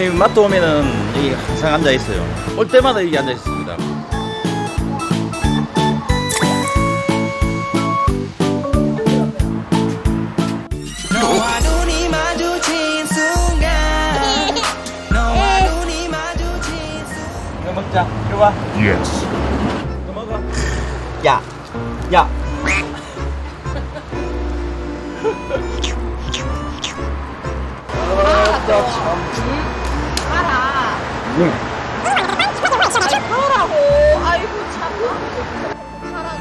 이 맛도 오면은 여기 항상 앉아 있어요. 올 때마다 여기 앉아 있습니다. 너와 눈이 마주친 순간 너와 눈이 마주친 순간 이거 먹자. 이리 와. Yes. 이거 먹어. 야, 야. 알아. 응. 하라고. 아이고 참. 하라고.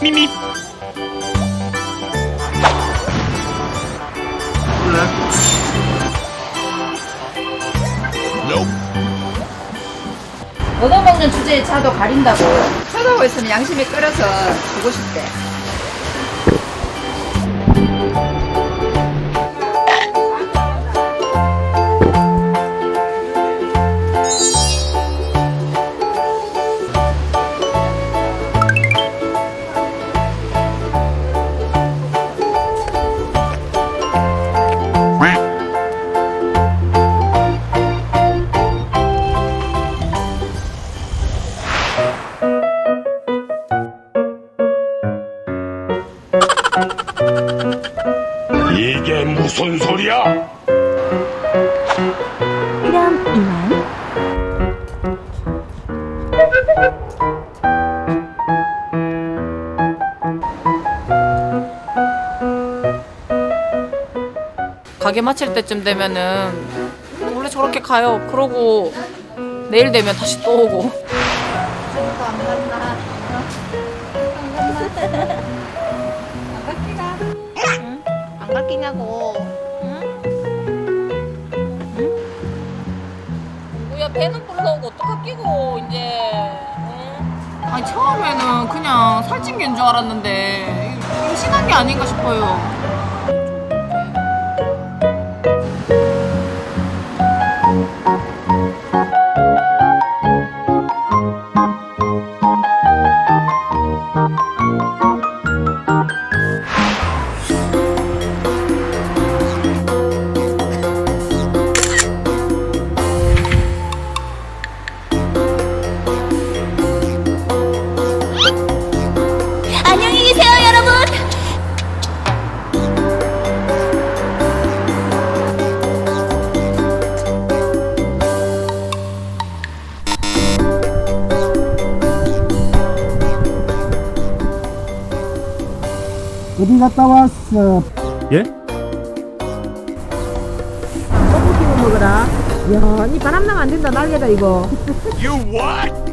하라. 얻어먹는 주제에 차도 가린다고. 쳐다보고 있으면 양심이 끓여서 주고 싶대 이게 무슨 소리야? 가게 마칠 때쯤 되면은 원래 저렇게 가요. 그러고 내일 되면 다시 또 오고. 안 갔기냐고 뭐야 배는 불러오고 어떡하 끼고 이제. 아니 처음에는 그냥 살찐 게인 줄 알았는데 임신한 게 아닌가 싶어요. 어디 갔다 왔어? 예? 떡볶이 먹으라. 야, 니 바람 나면 안 된다, 날개다, 이거. You what?